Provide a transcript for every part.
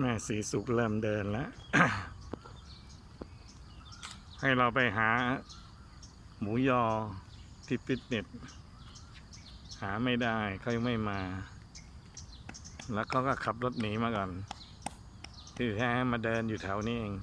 แม่สีสุกเริ่มเดินแล้ว ให้เราไปหา หมูยอที่ฟิตเนสหาไม่ได้เขายังไม่มา แล้วเขาก็ขับรถหนีมาก่อนที่แท้มาเดินอยู่แถวนี้เอง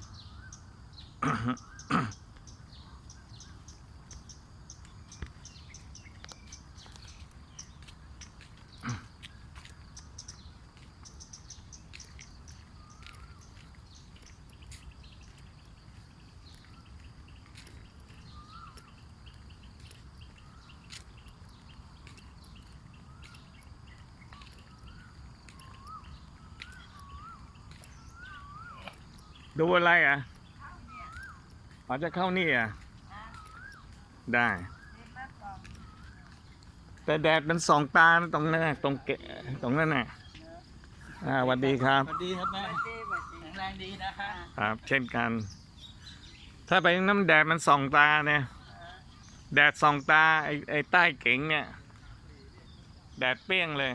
ดูอะไรอะอาจจะเข้านี่อะ ได้ แต่แดดมันสองตาตรงนั้นน่ะตรงเกะตรงนั้นน่ะอ่าสวัสดีครับ สวัสดีครับแม่แข็งแรงดีนะคะครับ เช่นกัน ถ้าไปน้ำแดดมันส่องตาเนี่ย แดดส่องตาไอ้ไอ้ใต้เก๋งเนี่ย แดดเปรี้ยงเลย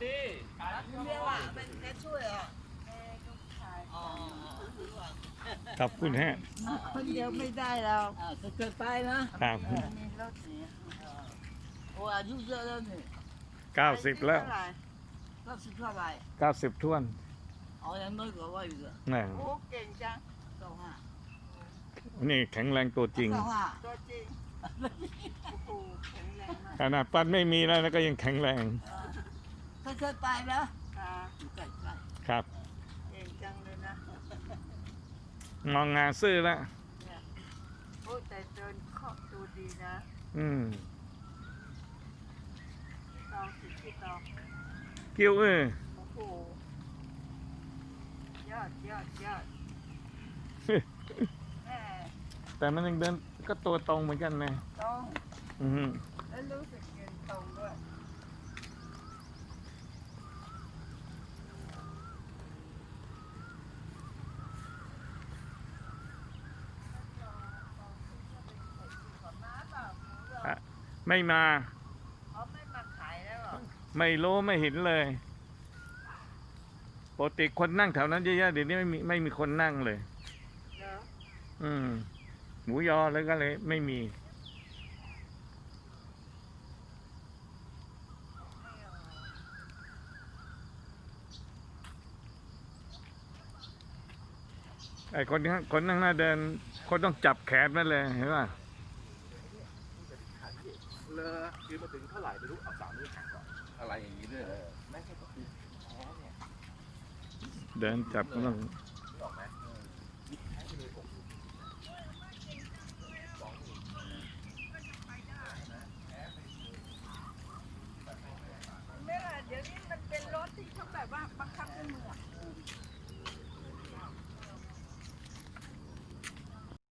แม่สวัสดีเรียกว่าเป็นแค่ช่วยอะอ๋อขอบคุณฮะคนเดียวไม่ได้แล้วอ่าเกิดไปนะครับมีรถหนีโอ้อายุเยอะแล้วนี่เก้าสิบแล้วก็สิบเท่าไหร่เก้าสิบท้วนอ๋อยังน้อยกว่าว่าอยู่เลยนี่โอ้เก่งจังสองห้านี่แข็งแรงตัวจริงสองห้าตัวจริงโอ้โหแข็งแรงมากขนาดปั้นไม่มีแล้วนะก็ยังแข็งแรงก็ เกิดไปนะค่ะอยู่ใกล้ใกล้ครับเก่งจังเลยนะมองงานซื่อแล้วเนี่ยโอ้แต่เดินครอบตัวดีนะอืมตองสิที่ตองกิ้วเออ โอ้โหยอดยอดยอดแม่แต่มันยังเดินก็ตัวตรงเหมือนกันนะตรงอือฮึแล้วรู้สึกยืนตรงด้วย ไม่มา เขาไม่มาขายแล้วเหรอไม่รู้ไม่เห็นเลยปกติคนนั่งแถวนั้นเยอะๆเดี๋ยวนี้ไม่มีไม่มีคนนั่งเลย เหรออืม หมูยอแล้วก็เลย ไม่มีไอ้คนที่คนนั่งหน้าเดิน คนต้องจับแขนนั่นเลยเห็นป่ะ เลอคือมาถึงเท่าไหร่ไม่รู้เอาสามนิ้วหักก่อนอะไรอย่างนี้ด้วยเหรอแม่งก็คือแพ้เนี่ยเดินจับก็ต้องนึกออกไหมเออแพ้ไปเลยผมสองหมื่นไม่ล่ะเดี๋ยวนี้มันเป็นรถที่เขาแบบว่าบังคับด้วยมือ